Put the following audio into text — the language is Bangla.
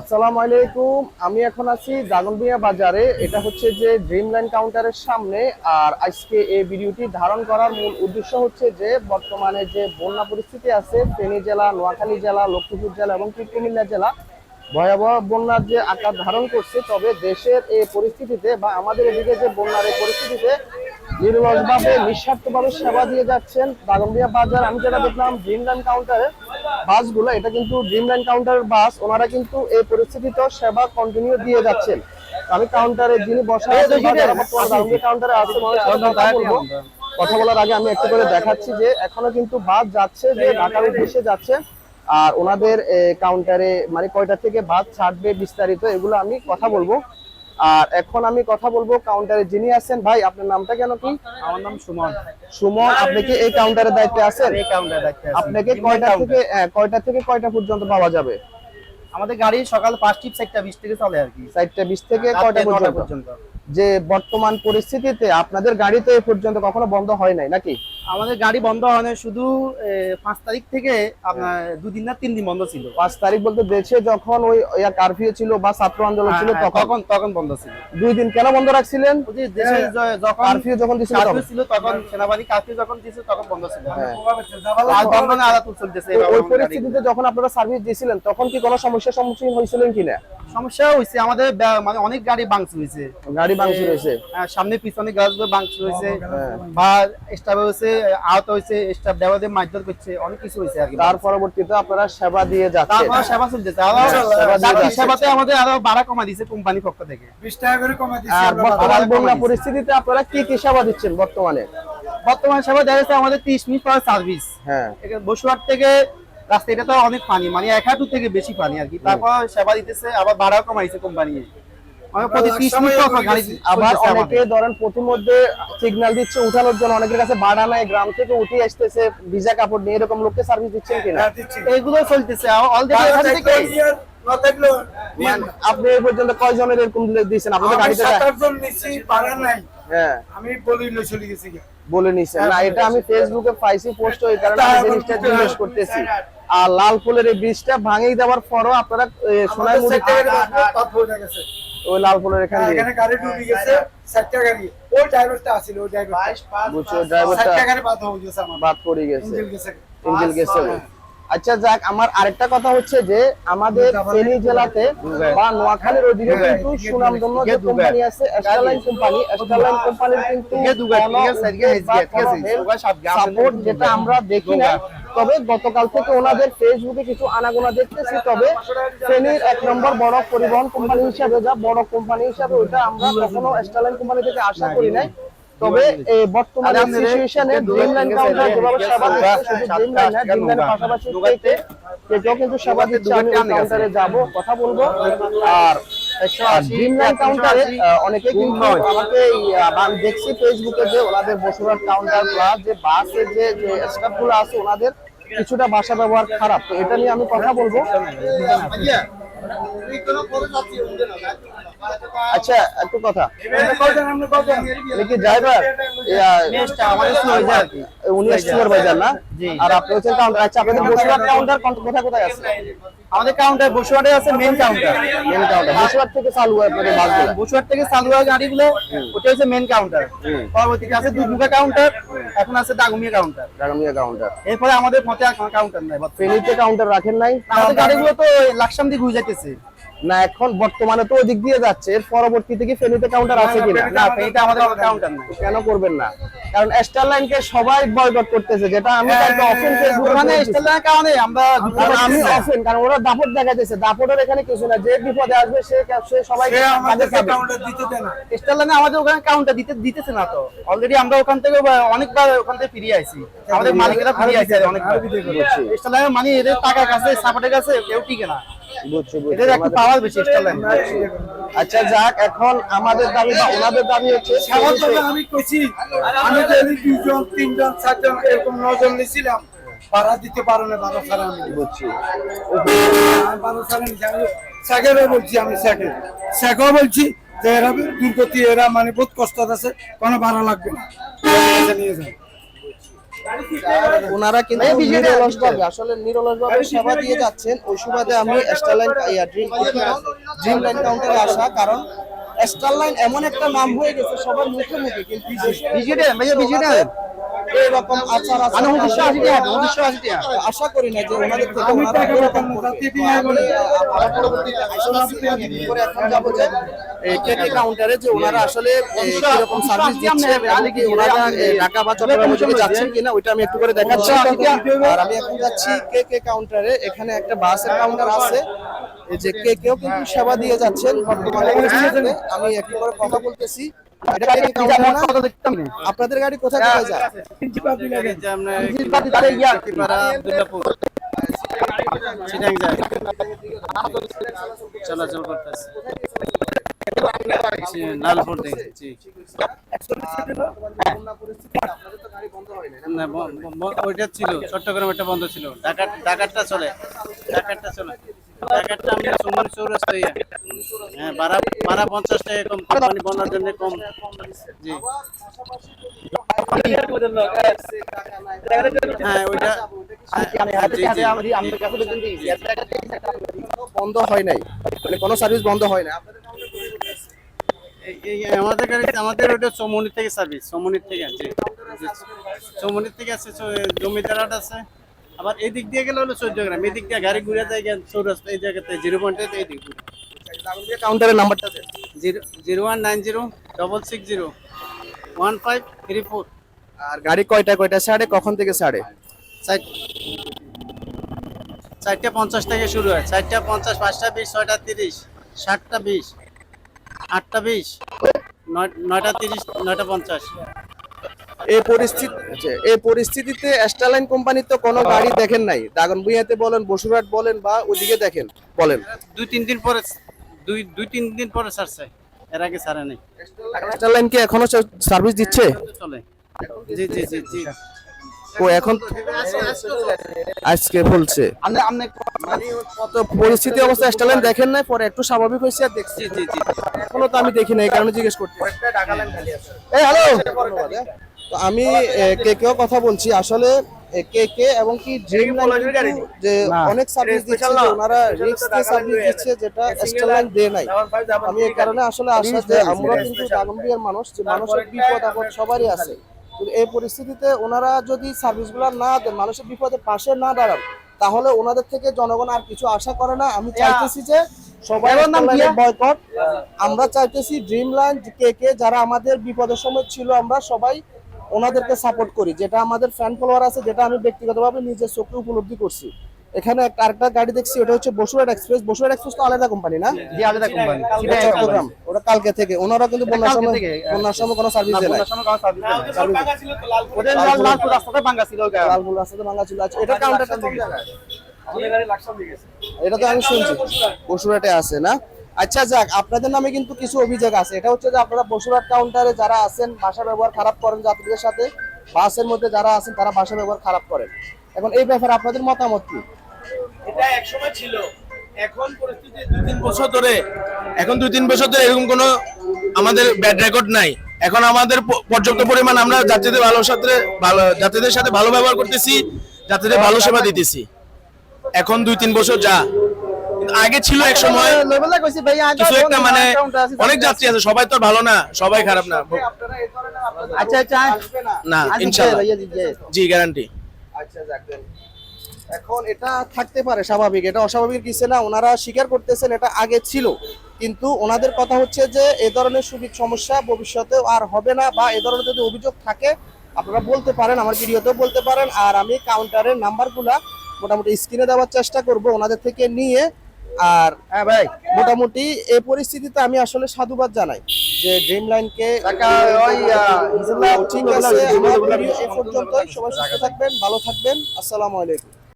আসসালামু আলাইকুম, আমি এখন আছি দাগনবিয়া বাজারে। এটা হচ্ছে যে ড্রিমল্যান্ড কাউন্টারের সামনে, আর আজকে এই ভিডিওটি ধারণ করার মূল উদ্দেশ্য হচ্ছে যে বর্তমানে যে বন্যা পরিস্থিতি আছে, ফেনী জেলা, নোয়াখালী জেলা, লক্ষ্মীপুর জেলা এবং কি জেলা, ভয়াবহ বন্যার যে আকার ধারণ করছে, তবে দেশের এই পরিস্থিতিতে বা আমাদের এদিকে যে বন্যার এই পরিস্থিতিতে নির্লসভাবে, নিঃস্বার্থভাবে সেবা দিয়ে যাচ্ছেন দাগনবিয়া বাজার। আমি যেটা দেখলাম ড্রিমল্যান্ড কাউন্টারে বাসগুলো এটা কিন্তু ড্রিমল্যান্ড কাউন্টারের বাস ওনারা কিন্তু এই পরিস্থিতিতেও সেবা কন্টিনিউ দিয়ে যাচ্ছেন। আমি কাউন্টারে যিনি বসা কাউন্টারে। কথা বলার আগে আমি একটু করে দেখাচ্ছি যে এখনও কিন্তু বাস যাচ্ছে যে ঢাকার উদ্দেশ্যে যাচ্ছে আর ওনাদের কাউন্টারে মানে কয়টা থেকে বাস ছাড়বে বিস্তারিত এগুলো আমি কথা বলব। আর এখন আমি কথা বলব কাউন্টারে যিনি আছেন ভাই আপনার নামটা কেন কি আমার নাম সুমন। সুমন আপনি কি এই কাউন্টারের দায়িত্বে আছেন? এই কাউন্টারে দায়িত্বে আছেন আপনাকে কয়টা থেকে কয়টা থেকে কয়টা পর্যন্ত পাওয়া যাবে? আমাদের গাড়ি সকাল পাঁচ টিপ চারটা বিশ থেকে চলে আর কি। চারটা বিশ থেকে কয়টা নটা পর্যন্ত? পর্যন্ত। যে বর্তমান পরিস্থিতিতে আপনাদের গাড়ি তো এ পর্যন্ত কখনো বন্ধ হয় নাই নাকি? আমাদের গাড়ি বন্ধ হয় না শুধু পাঁচ তারিখ থেকে আপনার দুদিন না তিন দিন বন্ধ ছিল। পাঁচ তারিখ বলতে দেশে যখন ওই কারফিউ ছিল বা ছাত্র আন্দোলন ছিল হ্যাঁ, তখন। তখন বন্ধ ছিল। দুই দিন কেন বন্ধ রাখছিলেন? যখন কারফিউ যখন দিছিল তখন। ছিল তখন সেনাবাহিনী কারফিউ যখন দিয়েছিল তখন বন্ধ ছিল। হ্যাঁ। ওই পরিস্থিতিতে যখন আপনারা সার্ভিস দিয়েছিলেন তখন কি কোনো সমস্যার সম্মুখীন হয়েছিলেন কিনা? সমস্যা হয়েছে আমাদের মানে অনেক গাড়ি বাংস হয়েছে। গাড়ি ভাঙচুর হয়েছে হ্যাঁ, সামনে পিছনে গাছগুলো বাংস হয়েছে হ্যাঁ। বা স্টাফ হয়েছে আহত হয়েছে স্টাফ ড্রাইভারদের মারধর করছে অনেক কিছু হয়েছে আর কি। তার পরবর্তীতে আপনারা সেবা দিয়ে যাচ্ছেন। তারপর সেবা চলতেছে যাত্রী সেবাতে আমাদের আরও ভাড়া কমা দিছে কোম্পানির পক্ষ থেকে। বিশ টাকা করে কমে দিচ্ছি আর বর্তমান বন্যা পরিস্থিতিতে আপনারা কি কি সেবা দিচ্ছেন বর্তমানে? বর্তমান সেবা দেখা যাচ্ছে আমাদের তিরিশ মিনিট পর সার্ভিস হ্যাঁ। বসুয়ার থেকে রাস্তা এটা তো অনেক পানি মানে এক হাঁটু থেকে বেশি পানি আর কি। তারপর সেবা দিতেছে আবার ভাড়াও কমাইছে কোম্পানি। আবার চলতেছে অনেকে আমাদের। ধরেন প্রতিমধ্যে সিগন্যাল দিচ্ছে উঠানোর জন্য অনেকের কাছে ভাড়া নাই গ্রাম থেকে উঠে আসতেছে ভিজা কাপড় নিয়ে এরকম লোককে সার্ভিস দিচ্ছেন কিনা? হ্যাঁ, এইগুলো চলতেছে। থাকলেও নিয়ে মানে আপনি এই পর্যন্ত কয়জনের এরকম দিয়েছেন আপনাদের গাড়িতে নাই। হ্যাঁ। আমি বলি চলে গেছি বলে নিছেন। না এটা আমি ফেসবুকে পাইছি পোস্ট ওই কারণে আমি জিনিসটা জিজ্ঞেস করতেছি। আর লাল ফুলের এই বীজটা ভাঙিয়ে দেওয়ার পরও আপনারা সোনাই মুড়ি ওই লাল ফুলের এখানে দিয়ে এখানে গাড়ি ডুবে গেছে, সাতটা গাড়ি। ওই ড্রাইভারটা আছিল, ওই ড্রাইভার বুঝছ ড্রাইভারটা সাতটা গাড়ি বাদ হয়ে গেছে আমার। বাদ পড়ে গেছে ইঞ্জিন গেছে। ইঞ্জিন গেছে। আচ্ছা যাক আমার আরেকটা কথা হচ্ছে যে আমাদের ফেনী জেলাতে বা নোয়াখালীর অধীনে কিন্তু সুনামধন্য যে কোম্পানি আছে এস্টারলাইন কোম্পানি এস্টারলাইন কোম্পানির কিন্তু সাপোর্ট যেটা আমরা দেখি না তবে গতকাল থেকে ওনাদের ফেসবুকে কিছু আনাগোনা দেখতেছি। তবে ফেনীর এক নম্বর বড় পরিবহন কোম্পানি হিসাবে যা বড় কোম্পানি হিসাবে ওটা আমরা কখনো এস্টারলাইন কোম্পানি থেকে আশা করি নাই। তবে বর্তমানে সিচুয়েশনে কাউন্টার যেভাবে সেবা দিচ্ছে শুধু ড্রিমলাইন না ড্রিমলাইনের পাশাপাশি কেউ কিন্তু সেবা দিচ্ছে আমি কাউন্টারে যাব কথা বলব। আর ড্রিমলাইন কাউন্টারে অনেকে কিন্তু আমাকে আমি দেখছি ফেসবুকে যে ওনাদের বসুরার কাউন্টার প্লাস যে বাসে যে যে স্টাফগুলো আছে ওনাদের কিছুটা ভাষা ব্যবহার খারাপ। তো এটা নিয়ে আমি কথা বলব। আচ্ছা একটু কথা। কি ড্রাইভার সুপারভাইজার না? আর আপনি হচ্ছেন কাউন্টার আচ্ছা আপনাদের বসুরার কাউন্টার কোথায় কোথায় আছে? আমাদের কাউন্টার বসুয়াটে আছে মেন কাউন্টার মেন কাউন্টার বসুরার থেকে চালু হয় আপনাদের বাসগুলো। বসুয়াট থেকে চালু হয় গাড়িগুলো ওটা হচ্ছে মেন কাউন্টার পরবর্তীতে আছে দুধমুখা কাউন্টার এখন আছে দাগুমিয়া কাউন্টার কাউন্টার এরপরে আমাদের কোনো কাউন্টার নাই। ফেনীতে কাউন্টার রাখেন নাই? আমাদের গাড়িগুলো তো লাকসাম দিয়ে ঘুরে যাইতেছে। না এখন বর্তমানে তো ওদিক দিয়ে যাচ্ছে। এর পরবর্তীতে কি ফেনীতে কাউন্টার আছে কিনা? না ফেনীতে আমাদের কাউন্টার নাই। কেন করবেন না? কারণ স্টারলাইনকে সবাই বয়কট করতেছে যেটা আমি মানে। স্টেলার কারণে আমরা আমি অফেন কারণ ওরা দাপট দেখাইতেছে দাপটের এখানে কিছু না যে বিপদে আসবে সে সে সবাই সে কাঁধে আমাদেরকে খাবে। কাউন্টার দিতে দেয় না। স্টেলার আমাদের ওখানে কাউন্টার দিতে দিতেছে না তো অলরেডি আমরা ওখান থেকে অনেকবার ওখান থেকে ফিরিয়ে আইছি আমাদের মালিকেরা ফিরিয়ে আইছে অনেকবার স্টেলার মানে এদের টাকার কাছে সাপোর্টের কাছে কেউ টিকে না বুঝছ, বুঝছ। একটু পাওয়ার বেশি আচ্ছা যাক এখন আমাদের দাবি বা ওনাদের দাবি হচ্ছে আমি কইছি, আমি তিনজন, চারজন, এরকম নজন নিছিলাম, ভাড়া দিতে পারো না, ছাড়া আমি। ছাড়া স্যাকেরও বলছি আমি স্যাকের স্যাকও বলছি যে এরা দুর্গতি এরা মানে বহুত কষ্ট আছে কোনো ভাড়া লাগবে না। নিয়ে যান। ওনারা কিন্তু নিরলস ভাবে আসলে নিরলস ভাবে সেবা দিয়ে যাচ্ছেন। ওই সুবাদে আমি স্টারলাইন ড্রিম ড্রিম লাইন কাউন্টারে আসা কারণ স্টারলাইন এমন একটা নাম হয়ে গেছে সবার মুখে মুখে কিন্তু এরকম আচার উনিশশো আশি করি না যে ওনাদের থেকে ওনারা এরকম আমি, আহ, আবার পরবর্তীতে আসছি, আমি করে এখন যাব যে এই কেকে কাউন্টারে যে ওনারা আসলে এই, কীরকম সার্ভিস দিচ্ছে ওনারা ঢাকা বা চট্টগ্রামে যদি যাচ্ছেন কিনা ওইটা আমি একটু করে দেখাচ্ছি। আর আমি এখন যাচ্ছি কে কে কাউন্টারে এখানে একটা বাসের কাউন্টার আছে। এই যে কে কেও কিন্তু সেবা দিয়ে যাচ্ছেন বর্তমানে আমি একটু করে কথা বলতেছি। না আপনাদের গাড়ি কোথায় কোথায় যায়। চলাচল করতেছে। ওইটা ছিল, চট্টগ্রাম একটা বন্ধ ছিল। ঢাকা চলে ঢাকারটা চলে। চৌরাস্তা হ্যাঁ বনার জন্য কম। হ্যাঁ হ্যাঁ। বন্ধ হয় নাই। মানে কোনো সার্ভিস বন্ধ হয় না আমাদের গাড়ি আমাদের ওটা চৌমনির থেকে সার্ভিস চৌমনির থেকে জি। জি। থেকে আছে জমিদারাট আছে। আবার এই দিক দিয়ে গেলে হলো চোদ্দ গ্রাম এই দিক দিয়ে গাড়ি ঘুরে যায় চৌরাস্তা এই জায়গাতে জিরো পয়েন্টে এই দিক কাউন্টারের নাম্বারটা। Zero zero one nine zero double six zero one five three four. আর গাড়ি কয়টা কয়টা ছাড়ে কখন থেকে চার চারটা পঞ্চাশ থেকে শুরু হয় চারটা পঞ্চাশ পাঁচটা বিশ ছয়টা তিরিশ সাতটা বিশ। আটটা বিশ নয়টা তিরিশ নয়টা পঞ্চাশ। এই পরিস্থিতি এই পরিস্থিতিতে স্টারলাইন কোম্পানি তো কোনো গাড়ি দেখেন নাই। দাগন ভুইয়াতে বলেন বসুরহাট বলেন বা ওদিকে দেখেন বলেন। দুই তিন দিন পরে দুই দুই তিন দিন পরে ছাড়ছে। এর আগে ছাড়ে নাই। স্টারলাইন কি এখনও সার্ভিস দিচ্ছে? চলে। জি জি জি জি। ও এখন আজকে বলছে। আপনি আপনি কত পরিস্থিতি অবস্থা স্টারলাইন দেখেন নাই? পরে একটু স্বাভাবিক হয়েছে আর দেখছি। জি জি এখনও তো আমি দেখি না এই কারণে জিজ্ঞেস করতে এই হ্যালো তো আমি কে কেও কথা বলছি। আসলে কে কে এবং কি ড্রিম লাইন যে অনেক সার্ভিস দিচ্ছে ওনারা রিক্স দিয়ে সার্ভিস দিচ্ছে যেটা স্টারলাইন দেয় নাই। আমি এই কারণে আসলে আশা যে আমরা কিন্তু দাগনবিয়ার মানুষ যে মানুষের বিপদ আপদ সবারই আছে। কিন্তু এই পরিস্থিতিতে ওনারা যদি সার্ভিসগুলো না দেন মানুষের বিপদে পাশে না দাঁড়ান তাহলে ওনাদের থেকে জনগণ আর কিছু আশা করে না। আমি চাইতেছি যে সবাই বয়কট আমরা চাইতেছি ড্রিম লাইন কে কে যারা আমাদের বিপদের সময় ছিল আমরা সবাই ওনাদেরকে সাপোর্ট করি। যেটা আমাদের ফ্যান ফলোয়ার আছে যেটা আমি ব্যক্তিগতভাবে নিজের চোখে উপলব্ধি করছি। এখানে একটা আরেকটা গাড়ি দেখছি ওটা হচ্ছে বসুরহাট এক্সপ্রেস। বসুরহাট এক্সপ্রেস তো আলাদা কোম্পানি না? জি আলাদা কোম্পানি চট্টগ্রাম ওটা কালকে থেকে। ওনারা কিন্তু বন্যার সময় বন্যার সময় কোনো সার্ভিস দেয় না ওদের লালপুর রাস্তাতে ভাঙ্গা ছিল লালপুর রাস্তাতে ভাঙা ছিল। আচ্ছা এটা কাউন্টারটা কোন জায়গায়? এটা তো আমি শুনছি। বসুরহাটে আছে না? আচ্ছা যাক আপনাদের নামে কিন্তু কিছু অভিযোগ আছে। এটা হচ্ছে যে আপনারা বসুরহাট কাউন্টারে যারা আছেন ভাষা ব্যবহার খারাপ করেন যাত্রীদের সাথে বাসের মধ্যে যারা আছেন তারা ভাষা ব্যবহার খারাপ করেন। এখন এই ব্যাপারে আপনাদের মতামত কি? এটা একসময় ছিল। এখন পরিস্থিতি দুই তিন বছর ধরে এখন দুই তিন বছর ধরে এরকম কোনো আমাদের ব্যাড রেকর্ড নাই। এখন আমাদের পর্যাপ্ত পরিমাণ আমরা যাত্রীদের ভালো সাথে ভালো যাত্রীদের সাথে ভালো ব্যবহার করতেছি যাত্রীদের ভালো সেবা দিতেছি। এখন দুই তিন বছর যা। আগে ছিল এক সময় কিছু একটা মানে অনেক যাত্রী আছে সবাই তো ভালো না সবাই খারাপ না। আচ্ছা আচ্ছা। না ইনশাআল্লাহ জি গ্যারান্টি আচ্ছা। এখন এটা থাকতে পারে স্বাভাবিক এটা অস্বাভাবিক কিছু না ওনারা স্বীকার করতেছেন এটা আগে ছিল। কিন্তু ওনাদের কথা হচ্ছে যে এ ধরনের সুবিধ সমস্যা ভবিষ্যতে আর হবে না বা এ ধরনের যদি অভিযোগ থাকে আপনারা বলতে পারেন আমার ভিডিওতেও বলতে পারেন আর আমি কাউন্টারের নাম্বারগুলা মোটামুটি স্ক্রিনে দেওয়ার চেষ্টা করব ওনাদের থেকে নিয়ে। আর হ্যাঁ ভাই। মোটামুটি এই পরিস্থিতিতে আমি আসলে সাধুবাদ জানাই যে ড্রিম লাইনকে ঠিক আছে এই পর্যন্তই। সবাই সুস্থ থাকবেন ভালো থাকবেন। আসসালামু আলাইকুম।